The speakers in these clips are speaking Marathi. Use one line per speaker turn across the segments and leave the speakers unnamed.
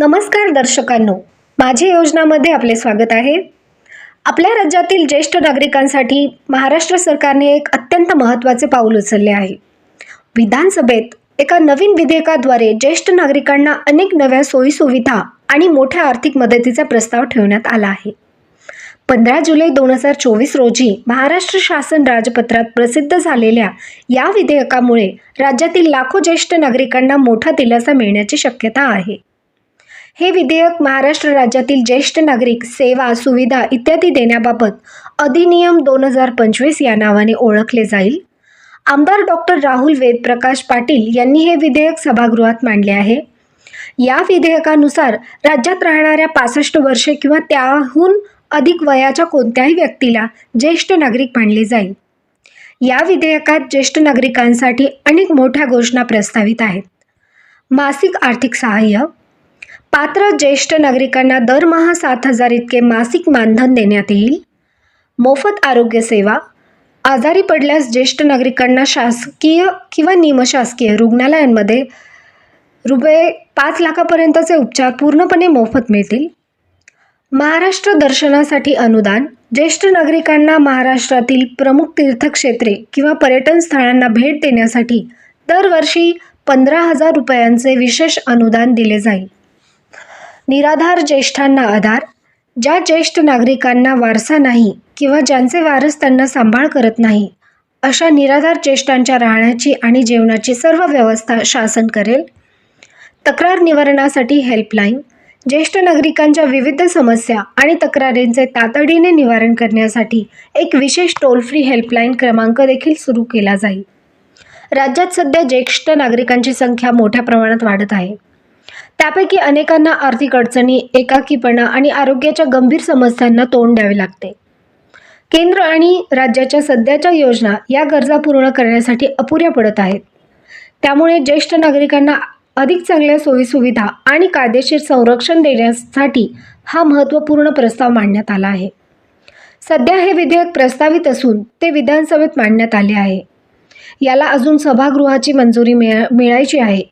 नमस्कार दर्शकांनो. माझी योजनामध्ये आपले स्वागत आहे. आपल्या राज्यातील ज्येष्ठ नागरिकांसाठी महाराष्ट्र सरकारने एक अत्यंत महत्त्वाचे पाऊल उचलले आहे. विधानसभेत एका नवीन विधेयकाद्वारे ज्येष्ठ नागरिकांना अनेक नव्या सोयीसुविधा आणि मोठ्या आर्थिक मदतीचा प्रस्ताव ठेवण्यात आला आहे. पंधरा जुलै दोन हजार चोवीस रोजी महाराष्ट्र शासन राजपत्रात प्रसिद्ध झालेल्या या विधेयकामुळे राज्यातील लाखो ज्येष्ठ नागरिकांना मोठा दिलासा मिळण्याची शक्यता आहे. हे विधेयक महाराष्ट्र राज्यातील ज्येष्ठ नागरिक सेवा सुविधा इत्यादी देण्याबाबत अधिनियम दोन हजार पंचवीस या नावाने ओळखले जाईल. आमदार डॉक्टर राहुल वेदप्रकाश पाटील यांनी हे विधेयक सभागृहात मांडले आहे. या विधेयकानुसार राज्यात राहणाऱ्या पासष्ट वर्षे किंवा त्याहून अधिक वयाच्या कोणत्याही व्यक्तीला ज्येष्ठ नागरिक मानले जाईल. या विधेयकात ज्येष्ठ नागरिकांसाठी अनेक मोठ्या घोषणा प्रस्तावित आहेत. मासिक आर्थिक सहाय्य पात्र ज्येष्ठ नागरिकांना दरमहा सात हजार इतके मासिक मानधन देण्यात येईल. मोफत आरोग्य सेवा. आजारी पडल्यास ज्येष्ठ नागरिकांना शासकीय किंवा निमशासकीय रुग्णालयांमध्ये रुपये पाच लाखापर्यंतचे उपचार पूर्णपणे मोफत मिळतील. महाराष्ट्र दर्शनासाठी अनुदान. ज्येष्ठ नागरिकांना महाराष्ट्रातील प्रमुख तीर्थक्षेत्रे किंवा पर्यटन स्थळांना भेट देण्यासाठी दरवर्षी पंधरा हजार रुपयांचे विशेष अनुदान दिले जाईल. निराधार ज्येष्ठांना आधार ज्या ज्येष्ठ नागरिकांना वारसा नाही किंवा ज्यांचे वारस त्यांना सांभाळ करत नाही अशा निराधार ज्येष्ठांच्या राहण्याची आणि जेवणाची सर्व व्यवस्था शासन करेल. तक्रार निवारणासाठी हेल्पलाईन ज्येष्ठ नागरिकांच्या विविध समस्या आणि तक्रारींचे तातडीने निवारण करण्यासाठी एक विशेष टोल फ्री हेल्पलाईन क्रमांक देखील सुरू केला जाईल. राज्यात सध्या ज्येष्ठ नागरिकांची संख्या मोठ्या प्रमाणात वाढत आहे. त्यापैकी अनेकांना आर्थिक अडचणी एकाकीपणा आणि आरोग्याच्या गंभीर समस्यांना तोंड द्यावे लागते. केंद्र आणि राज्याच्या सध्याच्या योजना या गरजा पूर्ण करण्यासाठी अपुऱ्या पडत आहेत. त्यामुळे ज्येष्ठ नागरिकांना अधिक चांगल्या सोयीसुविधा आणि कायदेशीर संरक्षण देण्यासाठी हा महत्त्वपूर्ण प्रस्ताव मांडण्यात आला आहे. सध्या हे विधेयक प्रस्तावित असून ते विधानसभेत मांडण्यात आले आहे. याला अजून सभागृहाची मंजुरी मिळा मिळायची आहे.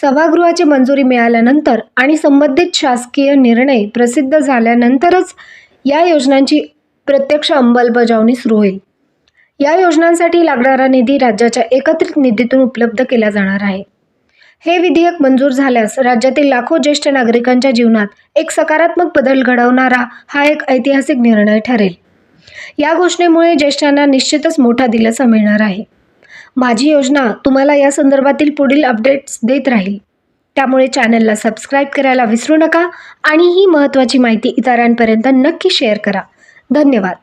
सभागृहाची मंजुरी मिळाल्यानंतर आणि संबंधित शासकीय निर्णय प्रसिद्ध झाल्यानंतरच या योजनांची प्रत्यक्ष अंमलबजावणी सुरू होईल. या योजनांसाठी लागणारा निधी राज्याच्या एकत्रित निधीतून उपलब्ध केला जाणार आहे. हे विधेयक मंजूर झाल्यास राज्यातील लाखो ज्येष्ठ नागरिकांच्या जीवनात एक सकारात्मक बदल घडवणारा हा एक ऐतिहासिक निर्णय ठरेल. या घोषणेमुळे ज्येष्ठांना निश्चितच मोठा दिलासा मिळणार आहे. माझी योजना तुम्हाला या संदर्भातील पुढील अपडेट्स देत राहील. त्यामुळे चॅनलला सबस्क्राईब करायला विसरू नका आणि ही महत्त्वाची माहिती इतरांपर्यंत नक्की शेअर करा. धन्यवाद.